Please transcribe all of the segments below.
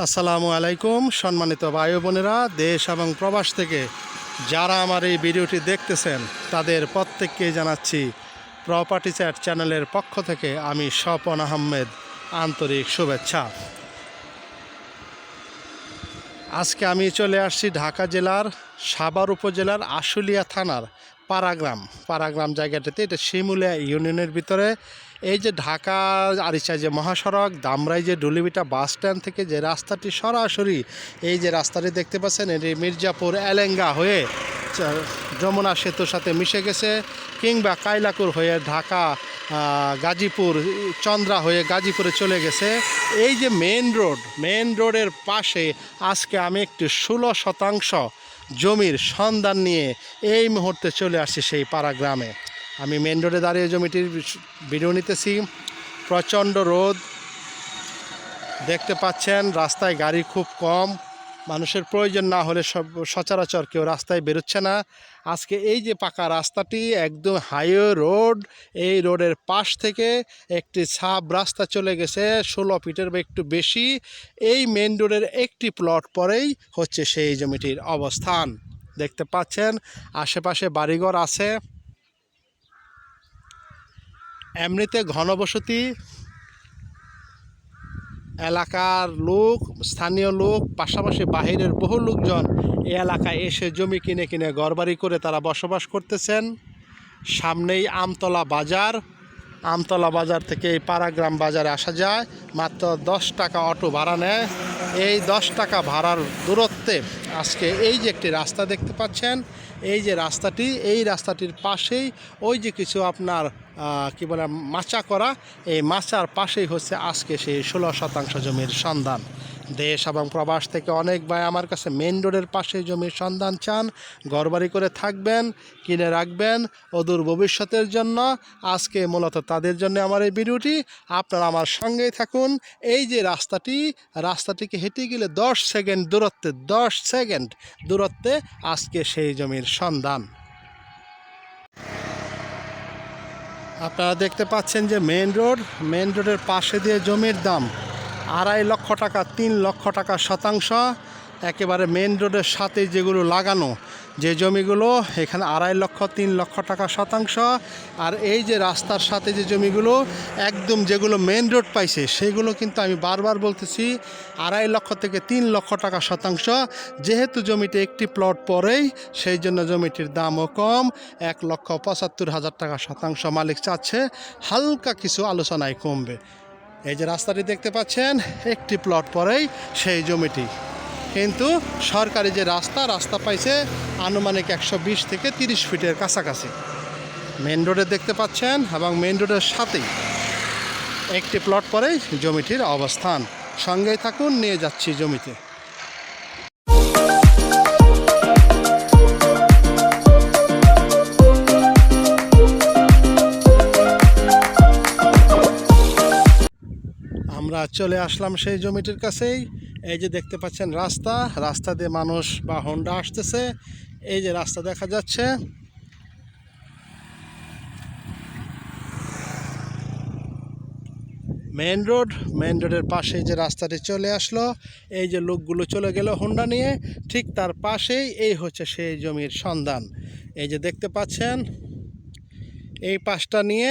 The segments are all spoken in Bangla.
আসসালামু আলাইকুম, সম্মানিত ভাই বোনেরা, দেশ এবং প্রবাস থেকে যারা আমার এই ভিডিওটি দেখতেছেন, তাদের প্রত্যেককে জানাচ্ছি প্রপার্টি চ্যাট চ্যানেলের পক্ষ থেকে আমি স্বপন আহমেদ, আন্তরিক শুভেচ্ছা। আজকে আমি চলে আসছি ঢাকা জেলার সাভার উপজেলার আশুলিয়া থানার পারাগ্রাম। পারাগ্রাম জায়গাটিতে, এটা শিমুলিয়া ইউনিয়নের ভিতরে। এই যে ঢাকা আরিচা যে মহাসড়ক, দামরাই যে ডুলিবিটা বাস স্ট্যান্ড থেকে যে রাস্তাটি সরাসরি এই যে রাস্তাটি দেখতে পাচ্ছেন, এটি মির্জাপুর এলেঙ্গা হয়ে যমুনা সেতুর সাথে মিশে গেছে কিংবা কাইলাকুর হয়ে ঢাকা গাজীপুর, চন্দ্রা হয়ে গাজীপুরে চলে গেছে। এই যে মেন রোড মেন রোডের পাশে আজকে আমি একটি ষোলো শতাংশ জমির সন্ধান নিয়ে এই মুহূর্তে চলে আসছি সেই পাড়া গ্রামে। আমি মেন রোডে দাঁড়িয়ে জমিটির ভিডিও নিতেছি। প্রচণ্ড রোদ। দেখতে পাচ্ছেন, রাস্তায় গাড়ি খুব কম। মানুষের প্রয়োজন না হলে সব সচরাচর কেউ রাস্তায় বেরোচ্ছে না। আজকে এই যে পাকা রাস্তাটি, একদম হাইওয়ে রোড, এই রোডের পাশ থেকে একটি সাব রাস্তা চলে গেছে, ষোলো ফিটের বা একটু বেশি। এই মেন রোডের একটি প্লট পরেই হচ্ছে সেই জমিটির অবস্থান। দেখতে পাচ্ছেন, আশেপাশে বাড়িঘর আছে। এমনিতে ঘনবসতি এলাকার লোক, স্থানীয় লোক, পাশাপাশি বাহিরের বহু লোকজন এই এলাকায় এসে জমি কিনে কিনে ঘরবাড়ি করে তারা বসবাস করতেছেন। সামনেই আমতলা বাজার। আমতলা বাজার থেকে এই পাড়াগ্রাম বাজারে আসা যায়। মাত্র দশ টাকা অটো ভাড়া নেয়। এই দশ টাকা ভাড়ার দূরত্বে আজকে এই যে একটি রাস্তা দেখতে পাচ্ছেন, এই যে রাস্তাটি, এই রাস্তাটির পাশেই ওই যে কিছু আপনার কি বলে, মাচা করা। এই মাচার পাশেই হচ্ছে আজকে সেই ষোলো শতাংশ জমির সন্ধান। দেশ এবং প্রবাস থেকে অনেক ভাই আমার কাছে মেন রোডের পাশে জমির সন্ধান চান। ঘরবাড়ি করে থাকবেন, কিনে রাখবেন অদূর ভবিষ্যতের জন্য। আজকে মূলত তাদের জন্য আমার এই ভিডিওটি। আপনারা আমার সঙ্গেই থাকুন। এই যে রাস্তাটি, রাস্তাটিকে হেঁটে গেলে দশ সেকেন্ড দূরত্বে, দশ সেকেন্ড দূরত্বে আজকে সেই জমির সন্ধান। আপনারা দেখতে পাচ্ছেন যে মেন রোড মেন রোডের পাশে দিয়ে জমির দাম আড়াই লক্ষ টাকা, তিন লক্ষ টাকা শতাংশ। একেবারে মেন রোডের সাথে যেগুলো লাগানো, যে জমিগুলো, এখানে আড়াই লক্ষ, তিন লক্ষ টাকা শতাংশ। আর এই যে রাস্তার সাথে যে জমিগুলো, একদম যেগুলো মেন রোড পাইছে, সেগুলো কিন্তু আমি বারবার বলতেছি, আড়াই লক্ষ থেকে তিন লক্ষ টাকা শতাংশ। যেহেতু জমিতে একটি প্লট পরেই, সেই জন্য জমিটির দামও কম, এক লক্ষ পঁচাত্তর হাজার টাকা শতাংশ মালিক চাচ্ছে। হালকা কিছু আলোচনায় কমবে। এই যে রাস্তাটি দেখতে পাচ্ছেন, একটি প্লট পরেই সেই জমিটি। কিন্তু সরকারি যে রাস্তা রাস্তা পাইছে আনুমানিক একশো বিশ থেকে তিরিশ ফিটের কাছাকাছি। মেন রোডে দেখতে পাচ্ছেন এবং মেন রোডের সাথেই একটি প্লট পরেই জমিটির অবস্থান। সঙ্গেই থাকুন, নিয়ে যাচ্ছি জমিতে। আমরা চলে আসলাম সেই জমিটির কাছেই। এই যে দেখতে পাচ্ছেন রাস্তা রাস্তা দিয়ে মানুষ বা হোন্ডা আসতেছে। এই যে রাস্তা দেখা যাচ্ছে। মেন রোড মেন রোডের পাশে যে রাস্তাটি চলে আসলো, এই যে লোকগুলো চলে গেল হোন্ডা নিয়ে, ঠিক তার পাশেই এই হচ্ছে সেই জমির সন্ধান। এই যে দেখতে পাচ্ছেন এই পাশটা নিয়ে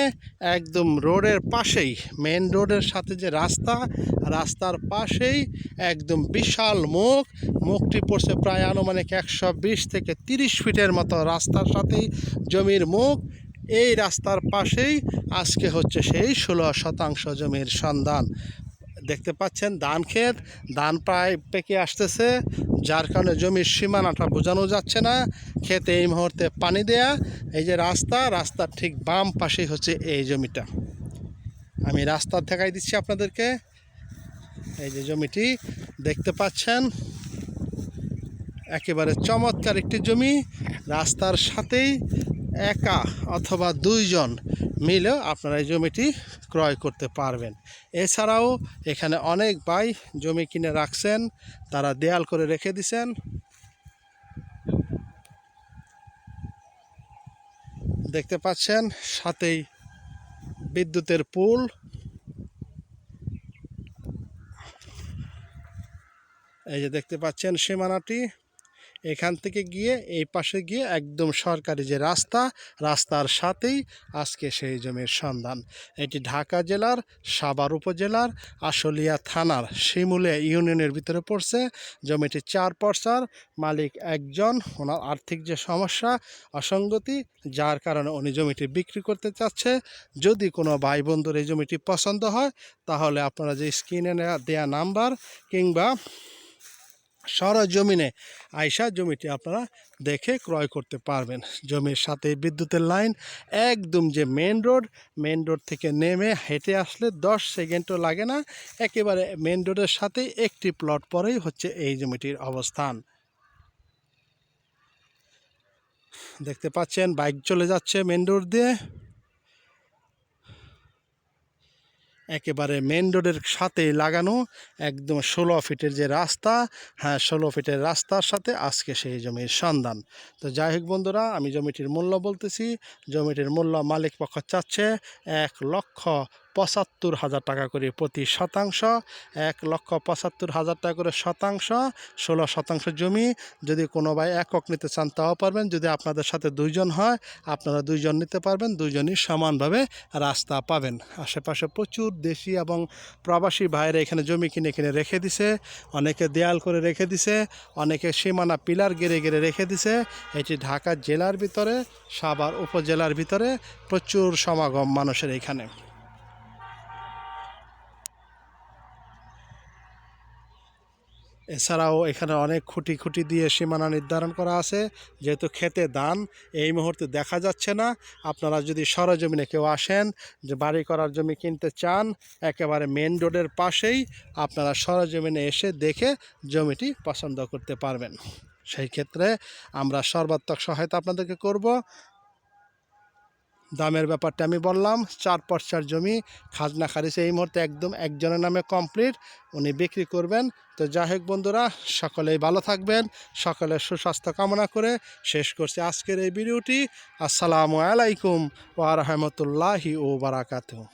একদম রোডের পাশেই মেন রোডের সাথে যে রাস্তা, রাস্তার পাশেই একদম বিশাল মুখ। মুখটি পড়ছে প্রায় আনুমানিক একশো বিশ থেকে তিরিশ ফিটের মতো রাস্তার সাথেই জমির মুখ। এই রাস্তার পাশেই আজকে হচ্ছে সেই ষোলো শতাংশ জমির সন্ধান। দেখতে পাচ্ছেন ধান ক্ষেত। ধান প্রায় পেকে আসতেছে। যার কারণে জমির সীমানাটা বোঝানো যাচ্ছে না। ক্ষেতে এই মুহূর্তে পানি দেয়া। এই যে রাস্তা, রাস্তার ঠিক বাম পাশেই হচ্ছে এই জমিটা। আমি রাস্তা দেখাই দিচ্ছি আপনাদেরকে। এই যে জমিটি দেখতে পাচ্ছেন। একেবারে চমৎকার একটি জমি। রাস্তার সাথেই একা অথবা দুইজন মিলেও আপনারা এই জমিটি ক্রয় করতে পারবেন। এছাড়াও এখানে অনেক ভাই জমি কিনে রাখছেন, তারা দেয়াল করে রেখে দিছেন। দেখতে পাচ্ছেন, সাথেই বিদ্যুতের পুল। এই যে দেখতে পাচ্ছেন সীমানাটি। এখান থেকে গিয়ে এই পাশে গিয়ে একদম সরকারি যে রাস্তা, রাস্তার সাথেই আজকে সেই জমির সন্ধান। এটি ঢাকা জেলার, সাভার উপজেলার, আশুলিয়া থানার শিমুলিয়া ইউনিয়নের ভিতরে পড়ছে। জমিটি চার পর্সার, মালিক একজন, ওনার আর্থিক যে সমস্যা, অসঙ্গতি, যার কারণে উনি জমিটি বিক্রি করতে চাচ্ছে। যদি কোনো ভাই বন্ধুর এই জমিটি পছন্দ হয়, তাহলে আপনারা যে স্ক্রিনে দেয়া নাম্বার কিংবা সরজমিনে আয়সা জমিটি আপনারা দেখে ক্রয় করতে পারবেন। জমির সাথে বিদ্যুতের লাইন, একদম যে মেন রোড মেন রোড থেকে নেমে হেঁটে আসলে দশ সেকেন্ডও লাগে না। একেবারে মেন রোডের সাথে একটি প্লট পরেই হচ্ছে এই জমিটির অবস্থান। দেখতে পাচ্ছেন বাইক চলে যাচ্ছে মেন রোড দিয়ে। একেবারে মেন রোডের সাথে লাগানো, একদম ষোলো ফিটের যে রাস্তা হ্যাঁ ষোলো ফিটের রাস্তার সাথে আজকে সেই জমির সন্ধান। তো যাই হোক বন্ধুরা, আমি জমিটির মূল্য বলতেছি, জমিটির মূল্য মালিক পক্ষ চাচ্ছে এক লক্ষ পঁচাত্তর হাজার টাকা করে প্রতি শতাংশ, এক লক্ষ পঁচাত্তর হাজার টাকা করে শতাংশ, ষোলো শতাংশ জমি। যদি কোনো ভাই একক নিতে চান তাও পারবেন। যদি আপনাদের সাথে দুইজন হয়, আপনারা দুইজন নিতে পারবেন। দুইজনই সমানভাবে রাস্তা পাবেন। আশেপাশে প্রচুর দেশি এবং প্রবাসী ভাইরা এখানে জমি কিনে কিনে রেখে দিছে। অনেকে দেয়াল করে রেখে দিছে। অনেকে সীমানা পিলার গেড়ে গেড়ে রেখে দিছে। এটি ঢাকা জেলার ভিতরে, সাভার উপজেলার ভিতরে প্রচুর সমাগম মানুষের এখানে। এছাড়াও এখানে অনেক খুঁটি খুঁটি দিয়ে সীমানা নির্ধারণ করা আছে। যেহেতু খেতে দান, এই মুহূর্তে দেখা যাচ্ছে না। আপনারা যদি সরজমিনে কেউ আসেন, যে বাড়ি করার জমি কিনতে চান, একেবারে মেন রোডের পাশেই আপনারা সরজমিনে এসে দেখে জমিটি পছন্দ করতে পারবেন। সেই ক্ষেত্রে আমরা সর্বাত্মক সহায়তা আপনাদেরকে করব। দামের ব্যাপারটা আমি বললাম, চার পর্চার জমি, খাজনা খারিজ এই মুহূর্তে একদম একজনের নামে কমপ্লিট উনি বিক্রি করবেন। তো যাই হোক বন্ধুরা, সকলেই ভালো থাকবেন সকলে সুস্বাস্থ্য কামনা করে শেষ করছি আজকের এই ভিডিওটি। আসসালামু আলাইকুম ওয়া রাহমাতুল্লাহি ও বারাকাতুহু।